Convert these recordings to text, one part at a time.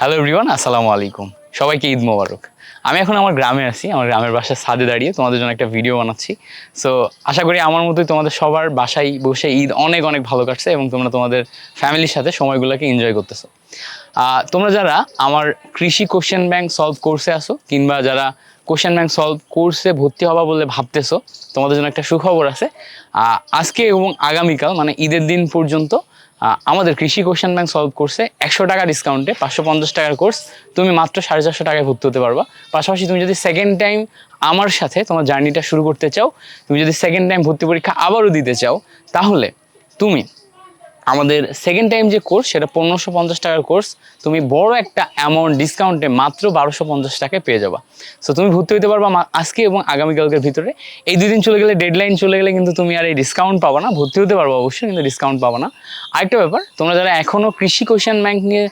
Hello Riwan আসসালামু আলাইকুম। সবাইকে ঈদ মোবারক। আমি এখন আমার গ্রামে আছি, আমার গ্রামের বাসায় ছাদে দাঁড়িয়ে তোমাদের জন্য একটা ভিডিও বানাচ্ছি। সো আশা করি আমার মতোই তোমাদের সবার বাসায় বসে ঈদ অনেক অনেক ভালো কাটছে এবং তোমরা তোমাদের ফ্যামিলির সাথে সময়গুলোকে এনজয় করতেছো। তোমরা যারা আমার কৃষি কোশ্চেন ব্যাংক সলভ কোর্সে আসো কিংবা যারা কোশ্চেন ব্যাংক সলভ কোর্সে ভর্তি হবা বলে ভাবতেছো, তোমাদের জন্য একটা সুখবর আছে। আজকে এবং আগামীকাল মানে ঈদের দিন পর্যন্ত আমাদের কৃষি কোশ্চেন ব্যাংক সলভ করছে একশো টাকা ডিসকাউন্টে পাঁচশো পঞ্চাশ টাকার কোর্স তুমি মাত্র সাড়ে চারশো টাকায় ভর্তি হতে পারবা। পাশাপাশি তুমি যদি সেকেন্ড টাইম আমার সাথে তোমার জার্নিটা শুরু করতে চাও, তুমি যদি সেকেন্ড টাইম ভর্তি পরীক্ষা আবারও দিতে চাও, তাহলে তুমি আমাদের সেকেন্ড টাইম যে কোর্স সেটা পনেরোশো পঞ্চাশ টাকার কোর্স তুমি বড় একটা অ্যামাউন্ট ডিসকাউন্টে মাত্র বারোশো পঞ্চাশ টাকায় পেয়ে যাবা। সো তুমি ভর্তি হতে পারবা আজকে এবং আগামীকালকের ভিতরে। এই দুদিন চলে গেলে ডেডলাইন চলে গেলে কিন্তু তুমি আর এই ডিসকাউন্ট পাবা না। ভর্তি হতে পারব অবশ্যই, কিন্তু ডিসকাউন্ট পাবো না। আরেকটা ব্যাপার, তোমরা যারা এখনও কৃষি কোশ্চেন ব্যাংক নিয়ে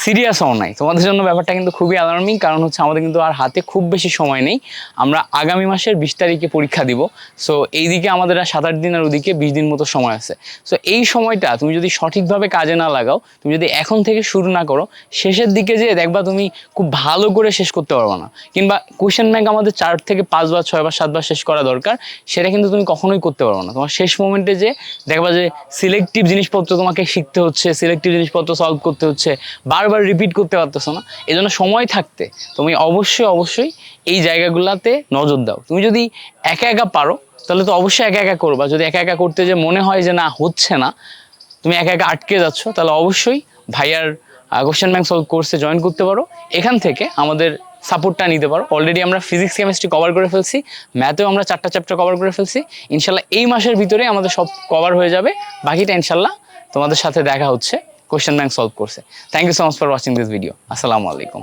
সিরিয়াস হও নাই। তোমাদের জন্য ব্যাপারটা কিন্তু খুবই অ্যালার্মিং কারণ হচ্ছে আমাদের কিন্তু আর হাতে খুব বেশি সময় নেই। আমরা আগামী মাসের বিশ তারিখে পরীক্ষা দিব। সো এইদিকে আমাদের আর সাত আট দিন আর ওদিকে বিশ দিন মতো সময় আছে। সো এই সময়টা তুমি যদি সঠিকভাবে কাজে না লাগাও, তুমি যদি এখন থেকে শুরু না করো, শেষের দিকে যে দেখবা তুমি খুব ভালো করে শেষ করতে পারবে না। কিংবা কোশ্চেন ব্যাংক আমাদের চার থেকে পাঁচবার ছয়বার সাতবার শেষ করা দরকার, সেটা কিন্তু তুমি কখনোই করতে পারবে না। তোমার শেষ মোমেন্টে যে দেখবা যে সিলেক্টিভ জিনিসপত্র তোমাকে শিখতে হচ্ছে সিলেক্টিভ জিনিসপত্র সলভ করতে হচ্ছে বারবার রিপিট করতে পারতেছো না এই জন্য সময় থাকতে তুমি অবশ্যই অবশ্যই এই জায়গাগুলোতে নজর দাও। তুমি যদি একা একা পারো, তাহলে তো অবশ্যই একা একা করবা। যদি একা একা করতে যে মনে হয় যে না, হচ্ছে না, তুমি একা একা আটকে যাচ্ছ, তাহলে অবশ্যই ভাইয়ার কোশ্চেন ব্যাংক সলভ কোর্সে জয়েন করতে পারো। এখান থেকে আমাদের সাপোর্টটা নিতে পারো। অলরেডি আমরা ফিজিক্স কেমিস্ট্রি কভার করে ফেলছি ম্যাথেও আমরা চারটা চ্যাপ্টার কভার করে ফেলছি। ইনশাল্লাহ এই মাসের ভিতরে আমাদের সব কভার হয়ে যাবে। বাকিটা ইনশাল্লাহ তোমাদের সাথে দেখা হচ্ছে। কোশ্চেন ব্যাংক সলভ করছে। Thank you so much for watching this video আসসালামু আলাইকুম